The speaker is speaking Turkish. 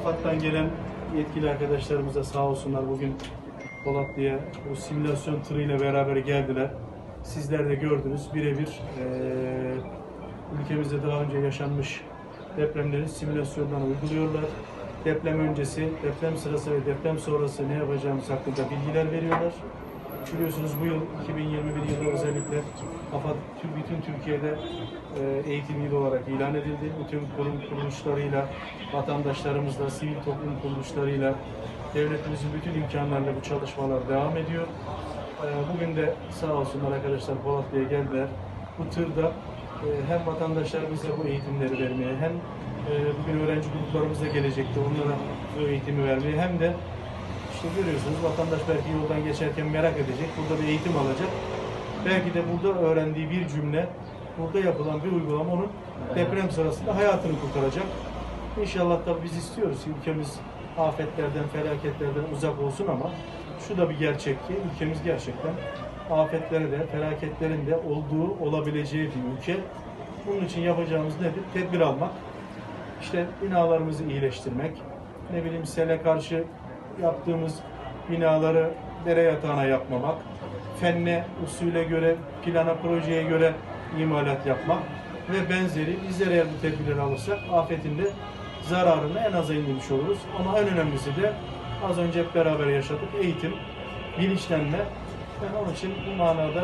AFAD'dan gelen yetkili arkadaşlarımıza sağ olsunlar bugün Polatlı'ya bu simülasyon tırıyla beraber geldiler. Sizler de gördünüz birebir eee, ülkemizde daha önce yaşanmış depremlerin simülasyonlarını uyguluyorlar. Deprem öncesi, deprem sırası ve deprem sonrası ne yapacağımız hakkında bilgiler veriyorlar. Biliyorsunuz bu yıl 2021 yılı özellikle AFAD bütün Türkiye'de e, eğitim yılı olarak ilan edildi. Bütün kurum kuruluşlarıyla, vatandaşlarımızla, sivil toplum kuruluşlarıyla, devletimizin bütün imkanlarıyla bu çalışmalar devam ediyor. E, Bugün de sağ olsunlar arkadaşlar Polatlı'ya geldiler. Bu tırda e, hem vatandaşlarımıza bu eğitimleri vermeye hem bugün öğrenci gruplarımız da gelecekti onlara bu eğitimi vermeye hem de işte görüyorsunuz vatandaş belki yoldan geçerken merak edecek, burada bir eğitim alacak. Belki de burada öğrendiği bir cümle, burada yapılan bir uygulama onun deprem sırasında hayatını kurtaracak. İnşallah tabii biz istiyoruz ki ülkemiz afetlerden, felaketlerden uzak olsun ama şu da bir gerçek ki ülkemiz gerçekten afetlere de, felaketlerin de olduğu, olabileceği bir ülke. Bunun için yapacağımız nedir? Tedbir almak, işte binalarımızı iyileştirmek, ne bileyim sele karşı yaptığımız binaları dere yatağına yapmamak, fenne, usule göre, plana, projeye göre imalat yapmak ve benzeri bizler eğer bu tedbirleri alırsak afetin de zararını en aza indirmiş oluruz. Ama en önemlisi de az önce hep beraber yaşadık eğitim, bilinçlenme. Ben onun için bu manada